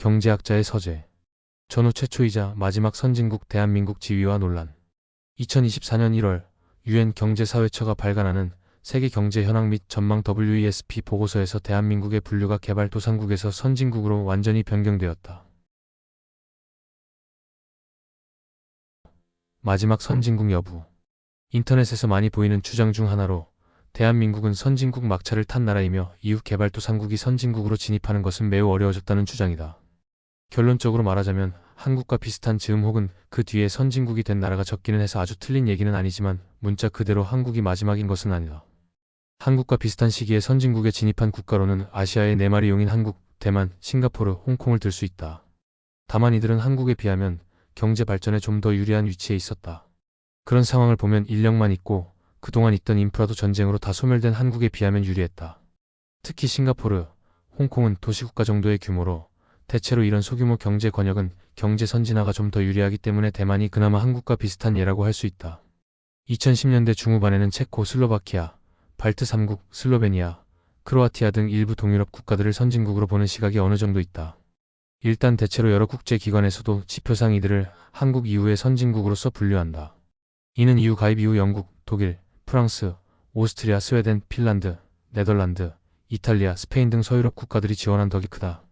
경제학자의 서재. 전후 최초이자 마지막 선진국 대한민국 지위와 논란. 2024년 1월 유엔 경제사회처가 발간하는 세계 경제 현황 및 전망 WESP 보고서에서 대한민국의 분류가 개발도상국에서 선진국으로 완전히 변경되었다. 마지막 선진국 여부. 인터넷에서 많이 보이는 주장 중 하나로 대한민국은 선진국 막차를 탄 나라이며 이후 개발도상국이 선진국으로 진입하는 것은 매우 어려워졌다는 주장이다. 결론적으로 말하자면 한국과 비슷한 즈음 혹은 그 뒤에 선진국이 된 나라가 적기는 해서 아주 틀린 얘기는 아니지만 문자 그대로 한국이 마지막인 것은 아니다. 한국과 비슷한 시기에 선진국에 진입한 국가로는 아시아의 네 마리 용인 한국, 대만, 싱가포르, 홍콩을 들 수 있다. 다만 이들은 한국에 비하면 경제 발전에 좀 더 유리한 위치에 있었다. 그런 상황을 보면 인력만 있고 그동안 있던 인프라도 전쟁으로 다 소멸된 한국에 비하면 유리했다. 특히 싱가포르, 홍콩은 도시국가 정도의 규모로 대체로 이런 소규모 경제 권역은 경제 선진화가 좀 더 유리하기 때문에 대만이 그나마 한국과 비슷한 예라고 할 수 있다. 2010년대 중후반에는 체코, 슬로바키아, 발트 3국, 슬로베니아, 크로아티아 등 일부 동유럽 국가들을 선진국으로 보는 시각이 어느 정도 있다. 일단 대체로 여러 국제기관에서도 지표상 이들을 한국 이후의 선진국으로서 분류한다. 이는 EU 가입 이후 영국, 독일, 프랑스, 오스트리아, 스웨덴, 핀란드, 네덜란드, 이탈리아, 스페인 등 서유럽 국가들이 지원한 덕이 크다.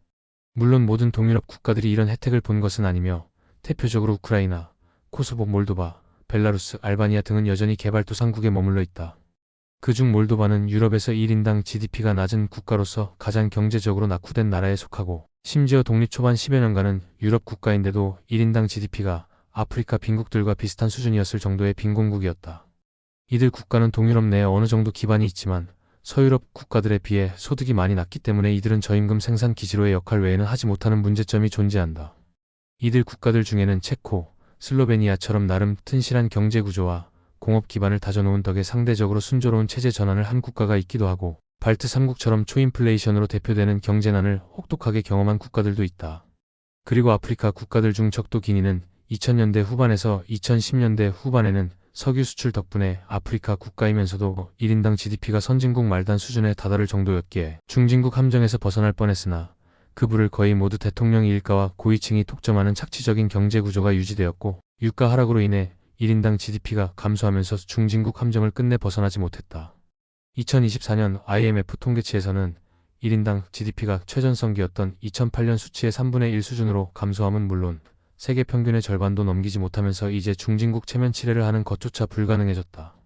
물론 모든 동유럽 국가들이 이런 혜택을 본 것은 아니며 대표적으로 우크라이나, 코소보, 몰도바, 벨라루스, 알바니아 등은 여전히 개발도상국에 머물러 있다. 그중 몰도바는 유럽에서 1인당 GDP가 낮은 국가로서 가장 경제적으로 낙후된 나라에 속하고 심지어 독립 초반 10여 년간은 유럽 국가인데도 1인당 GDP가 아프리카 빈국들과 비슷한 수준이었을 정도의 빈곤국이었다. 이들 국가는 동유럽 내에 어느 정도 기반이 있지만 서유럽 국가들에 비해 소득이 많이 낮기 때문에 이들은 저임금 생산 기지로의 역할 외에는 하지 못하는 문제점이 존재한다. 이들 국가들 중에는 체코, 슬로베니아처럼 나름 튼실한 경제 구조와 공업 기반을 다져놓은 덕에 상대적으로 순조로운 체제 전환을 한 국가가 있기도 하고 발트 3국처럼 초인플레이션으로 대표되는 경제난을 혹독하게 경험한 국가들도 있다. 그리고 아프리카 국가들 중 적도 기니는 2000년대 후반에서 2010년대 후반에는 석유 수출 덕분에 아프리카 국가이면서도 1인당 GDP가 선진국 말단 수준에 다다를 정도였기에 중진국 함정에서 벗어날 뻔했으나 그 부를 거의 모두 대통령의 일가와 고위층이 독점하는 착취적인 경제 구조가 유지되었고 유가 하락으로 인해 1인당 GDP가 감소하면서 중진국 함정을 끝내 벗어나지 못했다. 2024년 IMF 통계치에서는 1인당 GDP가 최전성기였던 2008년 수치의 3분의 1 수준으로 감소함은 물론 세계 평균의 절반도 넘기지 못하면서 이제 중진국 체면 치레를 하는 것조차 불가능해졌다.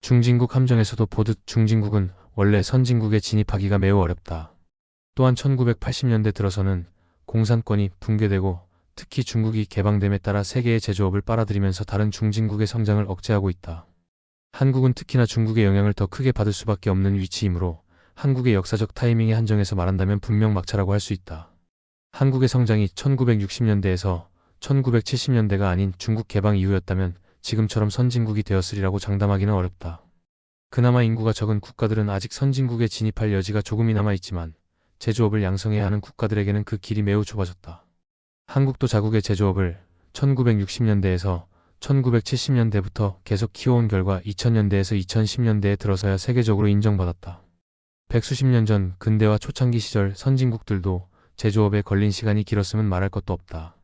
중진국 함정에서도 보듯 중진국은 원래 선진국에 진입하기가 매우 어렵다. 또한 1980년대 들어서는 공산권이 붕괴되고 특히 중국이 개방됨에 따라 세계의 제조업을 빨아들이면서 다른 중진국의 성장을 억제하고 있다. 한국은 특히나 중국의 영향을 더 크게 받을 수밖에 없는 위치이므로 한국의 역사적 타이밍의 한정에서 말한다면 분명 막차라고 할 수 있다. 한국의 성장이 1960년대에서 1970년대가 아닌 중국 개방 이후였다면 지금처럼 선진국이 되었으리라고 장담하기는 어렵다. 그나마 인구가 적은 국가들은 아직 선진국에 진입할 여지가 조금이나마 있지만 제조업을 양성해야 하는 국가들에게는 그 길이 매우 좁아졌다. 한국도 자국의 제조업을 1960년대에서 1970년대부터 계속 키워온 결과 2000년대에서 2010년대에 들어서야 세계적으로 인정받았다. 백수십 년 전 근대화 초창기 시절 선진국들도 제조업에 걸린 시간이 길었으면 말할 것도 없다.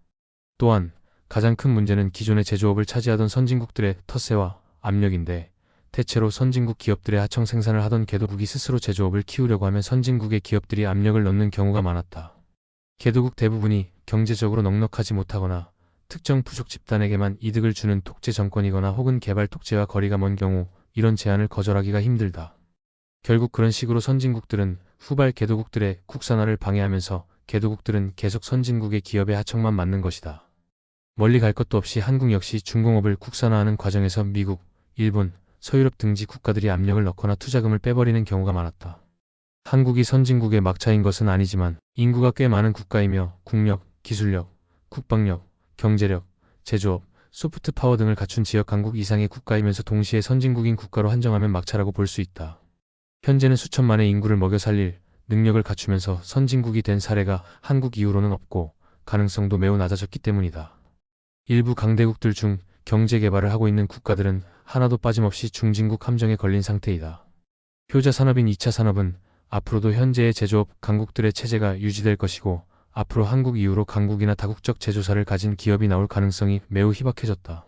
또한 가장 큰 문제는 기존의 제조업을 차지하던 선진국들의 텃세와 압력인데 대체로 선진국 기업들의 하청 생산을 하던 개도국이 스스로 제조업을 키우려고 하면 선진국의 기업들이 압력을 넣는 경우가 많았다. 개도국 대부분이 경제적으로 넉넉하지 못하거나 특정 부족 집단에게만 이득을 주는 독재 정권이거나 혹은 개발 독재와 거리가 먼 경우 이런 제한을 거절하기가 힘들다. 결국 그런 식으로 선진국들은 후발 개도국들의 국산화를 방해하면서 개도국들은 계속 선진국의 기업의 하청만 맞는 것이다. 멀리 갈 것도 없이 한국 역시 중공업을 국산화하는 과정에서 미국, 일본, 서유럽 등지 국가들이 압력을 넣거나 투자금을 빼버리는 경우가 많았다. 한국이 선진국의 막차인 것은 아니지만 인구가 꽤 많은 국가이며 국력, 기술력, 국방력, 경제력, 제조업, 소프트 파워 등을 갖춘 지역 강국 이상의 국가이면서 동시에 선진국인 국가로 한정하면 막차라고 볼 수 있다. 현재는 수천만의 인구를 먹여 살릴 능력을 갖추면서 선진국이 된 사례가 한국 이후로는 없고 가능성도 매우 낮아졌기 때문이다. 일부 강대국들 중 경제 개발을 하고 있는 국가들은 하나도 빠짐없이 중진국 함정에 걸린 상태이다. 효자 산업인 2차 산업은 앞으로도 현재의 제조업 강국들의 체제가 유지될 것이고 앞으로 한국 이후로 강국이나 다국적 제조사를 가진 기업이 나올 가능성이 매우 희박해졌다.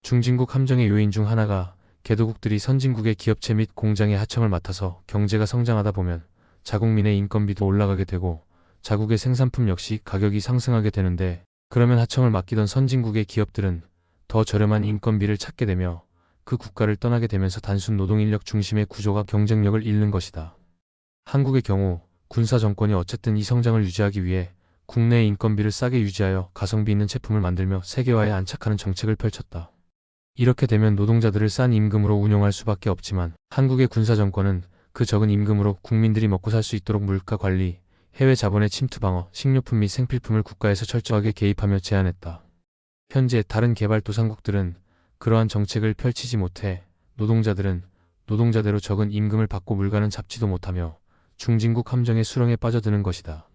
중진국 함정의 요인 중 하나가 개도국들이 선진국의 기업체 및 공장의 하청을 맡아서 경제가 성장하다 보면 자국민의 인건비도 올라가게 되고 자국의 생산품 역시 가격이 상승하게 되는데 그러면 하청을 맡기던 선진국의 기업들은 더 저렴한 인건비를 찾게 되며 그 국가를 떠나게 되면서 단순 노동인력 중심의 구조가 경쟁력을 잃는 것이다. 한국의 경우 군사 정권이 어쨌든 이 성장을 유지하기 위해 국내 인건비를 싸게 유지하여 가성비 있는 제품을 만들며 세계화에 안착하는 정책을 펼쳤다. 이렇게 되면 노동자들을 싼 임금으로 운용할 수밖에 없지만 한국의 군사 정권은 그 적은 임금으로 국민들이 먹고 살 수 있도록 물가 관리, 해외 자본의 침투 방어, 식료품 및 생필품을 국가에서 철저하게 개입하며 제한했다. 현재 다른 개발도상국들은 그러한 정책을 펼치지 못해 노동자들은 노동자대로 적은 임금을 받고 물가는 잡지도 못하며 중진국 함정의 수렁에 빠져드는 것이다.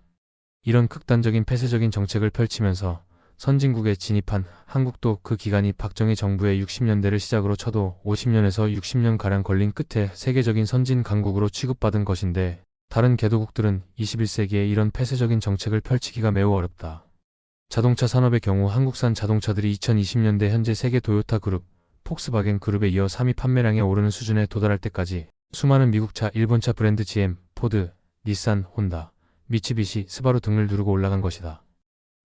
이런 극단적인 폐쇄적인 정책을 펼치면서 선진국에 진입한 한국도 그 기간이 박정희 정부의 60년대를 시작으로 쳐도 50년에서 60년가량 걸린 끝에 세계적인 선진 강국으로 취급받은 것인데 다른 개도국들은 21세기에 이런 폐쇄적인 정책을 펼치기가 매우 어렵다. 자동차 산업의 경우 한국산 자동차들이 2020년대 현재 세계 도요타 그룹, 폭스바겐 그룹에 이어 3위 판매량에 오르는 수준에 도달할 때까지 수많은 미국차, 일본차 브랜드 GM, 포드, 닛산, 혼다, 미츠비시, 스바루 등을 누르고 올라간 것이다.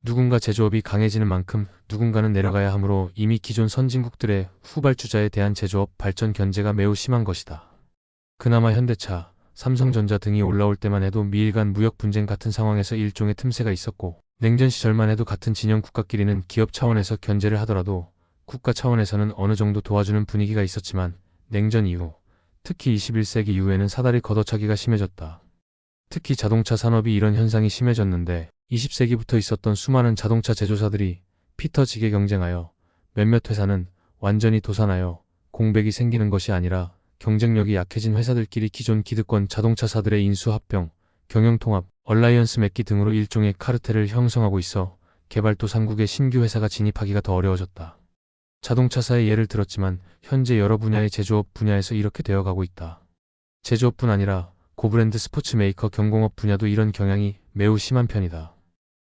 누군가 제조업이 강해지는 만큼 누군가는 내려가야 하므로 이미 기존 선진국들의 후발주자에 대한 제조업 발전 견제가 매우 심한 것이다. 그나마 현대차, 삼성전자 등이 올라올 때만 해도 미일 간 무역 분쟁 같은 상황에서 일종의 틈새가 있었고 냉전 시절만 해도 같은 진영 국가끼리는 기업 차원에서 견제를 하더라도 국가 차원에서는 어느 정도 도와주는 분위기가 있었지만 냉전 이후 특히 21세기 이후에는 사다리 걷어차기가 심해졌다. 특히 자동차 산업이 이런 현상이 심해졌는데 20세기부터 있었던 수많은 자동차 제조사들이 피터지게 경쟁하여 몇몇 회사는 완전히 도산하여 공백이 생기는 것이 아니라 경쟁력이 약해진 회사들끼리 기존 기득권 자동차사들의 인수 합병, 경영 통합, 얼라이언스 맺기 등으로 일종의 카르텔을 형성하고 있어 개발도상국의 신규 회사가 진입하기가 더 어려워졌다. 자동차사의 예를 들었지만 현재 여러 분야의 제조업 분야에서 이렇게 되어가고 있다. 제조업뿐 아니라 고브랜드 스포츠 메이커 경공업 분야도 이런 경향이 매우 심한 편이다.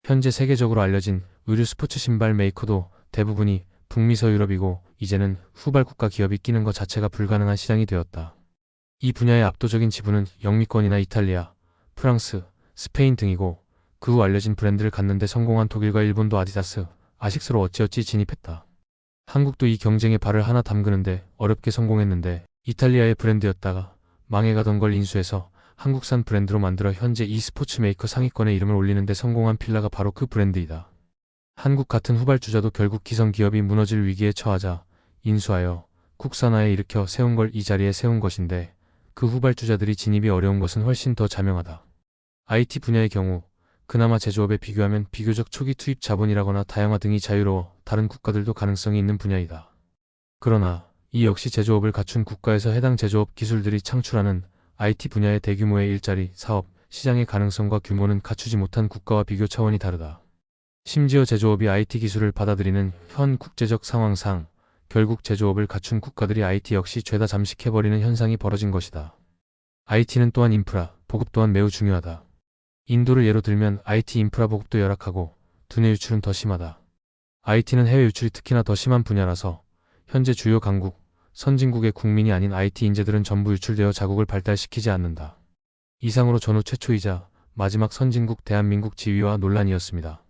현재 세계적으로 알려진 의류 스포츠 신발 메이커도 대부분이 북미서 유럽이고 이제는 후발 국가 기업이 끼는 것 자체가 불가능한 시장이 되었다. 이 분야의 압도적인 지분은 영미권이나 이탈리아, 프랑스, 스페인 등이고 그 후 알려진 브랜드를 갖는데 성공한 독일과 일본도 아디다스, 아식스로 어찌어찌 진입했다. 한국도 이 경쟁에 발을 하나 담그는데 어렵게 성공했는데 이탈리아의 브랜드였다가 망해가던 걸 인수해서 한국산 브랜드로 만들어 현재 이 스포츠 메이커 상위권에 이름을 올리는데 성공한 필라가 바로 그 브랜드이다. 한국 같은 후발주자도 결국 기성 기업이 무너질 위기에 처하자 인수하여 국산화에 일으켜 세운 걸 이 자리에 세운 것인데 그 후발주자들이 진입이 어려운 것은 훨씬 더 자명하다. IT 분야의 경우 그나마 제조업에 비교하면 비교적 초기 투입 자본이라거나 다양화 등이 자유로워 다른 국가들도 가능성이 있는 분야이다. 그러나 이 역시 제조업을 갖춘 국가에서 해당 제조업 기술들이 창출하는 IT 분야의 대규모의 일자리, 사업, 시장의 가능성과 규모는 갖추지 못한 국가와 비교 차원이 다르다. 심지어 제조업이 IT 기술을 받아들이는 현 국제적 상황상 결국 제조업을 갖춘 국가들이 IT 역시 죄다 잠식해버리는 현상이 벌어진 것이다. IT는 또한 인프라, 보급 또한 매우 중요하다. 인도를 예로 들면 IT 인프라 보급도 열악하고 두뇌 유출은 더 심하다. IT는 해외 유출이 특히나 더 심한 분야라서 현재 주요 강국, 선진국의 국민이 아닌 IT 인재들은 전부 유출되어 자국을 발달시키지 않는다. 이상으로 전후 최초이자 마지막 선진국 대한민국 지위와 논란이었습니다.